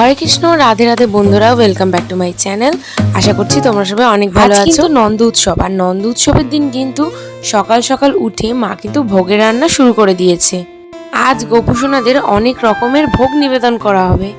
হরে কৃষ্ণ রাধে রাধে বন্ধুরা welcome back to my channel আশা করছি তোমরা সবাই অনেক ভালো আছো। নন্দ উৎসব আর নন্দ উৎসবের দিন কিন্তু সকাল সকাল উঠে মা কিন্তু ভোগের রান্না শুরু করে দিয়েছে। আজ গোপুসোনাদের অনেক রকমের ভোগ নিবেদন করা হবে।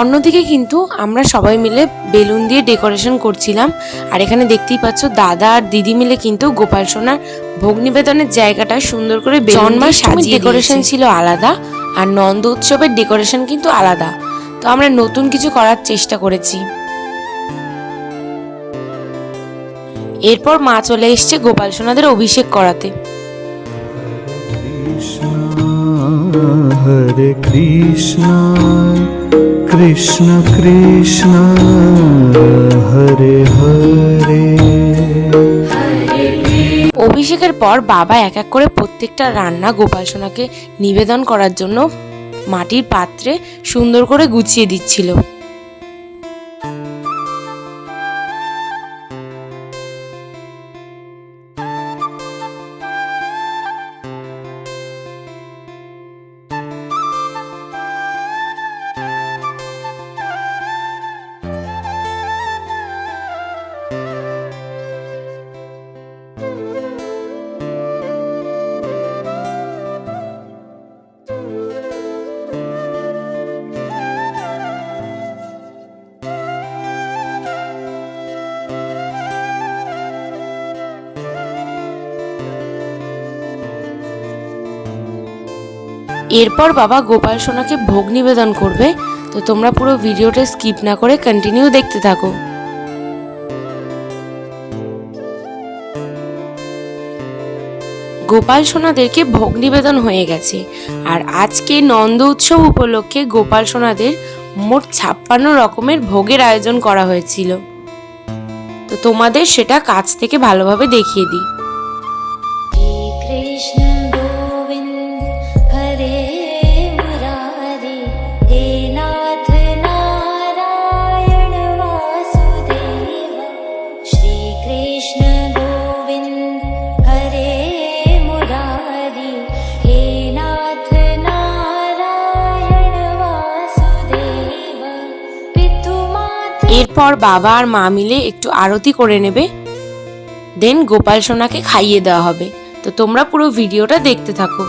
অন্যদিকে কিন্তু আমরা সবাই মিলে বেলুন দিয়ে ডেকোরেশন করছিলাম। আর এখানে দেখতেই পাচ্ছ দাদা আর দিদি মিলে কিন্তু গোপাল সোনার ভোগ নিবেদনের জায়গাটা সুন্দর করে জন্মাষ্টমীর ডেকোরেশন ছিল আলাদা আর নন্দ উৎসবের ডেকোরেশন কিন্তু আলাদা। তো আমরা নতুন কিছু করার চেষ্টা করেছি। এরপর মা চলে এসছে গোপাল সোনাদের অভিষেক করাতে। Hare Krishna, Krishna Krishna Hare Hare অভিষেকের পর বাবা এক এক করে প্রত্যেকটা রান্না গোপাল সোনাকে নিবেদন করার জন্য মাটির পাত্রে সুন্দর করে গুছিয়ে দিচ্ছিল। এরপর বাবা গোপাল সোনাকে ভোগ নিবেদন করবে। তো তোমরা পুরো ভিডিওটা স্কিপ না করে কন্টিনিউ দেখতে থাকো। গোপাল সোনাদেরকে ভোগ নিবেদন হয়ে গেছে। আর আজকে নন্দ উৎসব উপলক্ষে গোপাল সোনাদের মোট ছাপ্পান্ন রকমের ভোগের আয়োজন করা হয়েছিল। তো তোমাদের সেটা কাছ থেকে ভালোভাবে দেখিয়ে দিই। কৃষ্ণ এরপর বাবা আর মা মিলে একটু আরতি করে নেবে। দেন গোপাল সোনাকে খাইয়ে দেওয়া হবে। তো তোমরা পুরো ভিডিওটা দেখতে থাকো।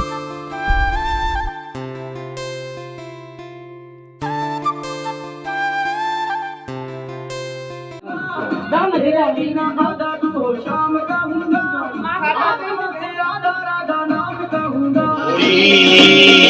Yeah.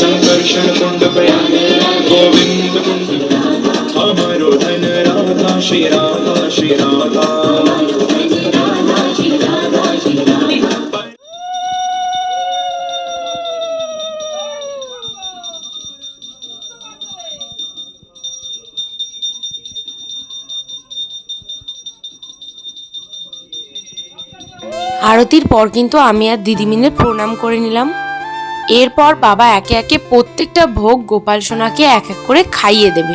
సంకర్షణ కుండపై గోవింద కుండ అమరు ధనరాధ శ్రీరామ আরতির পর কিন্তু আমি আর দিদি মিলে প্রণাম করে নিলাম। এরপর বাবা একে একে প্রত্যেকটা ভোগ গোপাল সোনাকে এক এক করে খাইয়ে দেবে।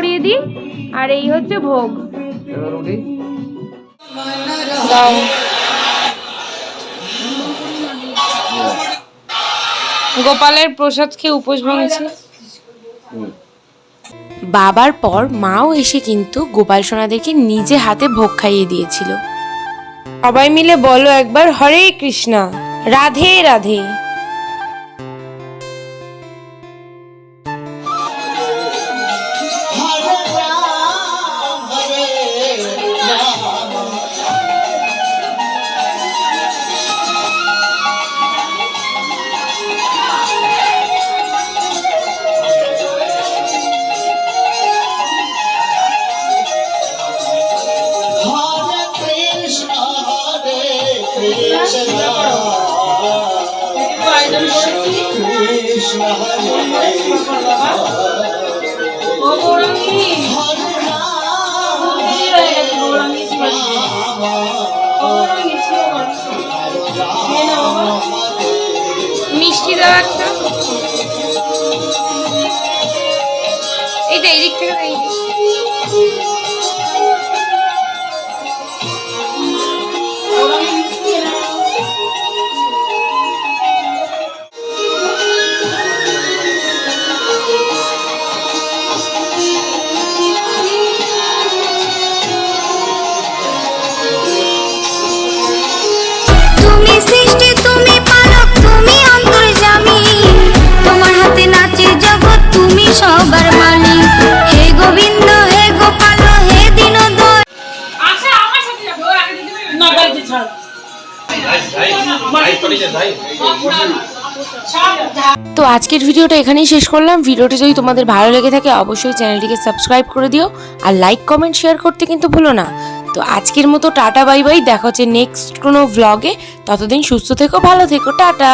করিয়ে দিই আর এই হচ্ছে ভোগ। গোপালের প্রসাদ খেয়ে উপোস ভাঙছে। বাবার পর মাও এসে কিন্তু গোপাল সোনাদেরকে নিজে হাতে ভোগ খাইয়ে দিয়েছিল। সবাই মিলে বলো একবার হরে কৃষ্ণা রাধে রাধে। মিষ্টি দাও একটা। এইটা এদিক থেকে সবার মালিক হে গোবিন্দ হে গোপাল হে আচ্ছা আমার সাথে যাবে ওর আগে দিদি না গাড়িতে ছাড়। তো আজকের ভিডিওটা এখানেই শেষ করলাম। ভিডিওটি যদি তোমাদের ভালো লেগে থাকে অবশ্যই চ্যানেলটিকে সাবস্ক্রাইব করে দিও। আর লাইক কমেন্ট শেয়ার করতে কিন্তু ভুলো না। তো আজকের মতো টাটা বাই বাই। দেখা হচ্ছে নেক্সট কোনো ভ্লগে ততদিন সুস্থ থেকো ভালো থেকো। টাটা।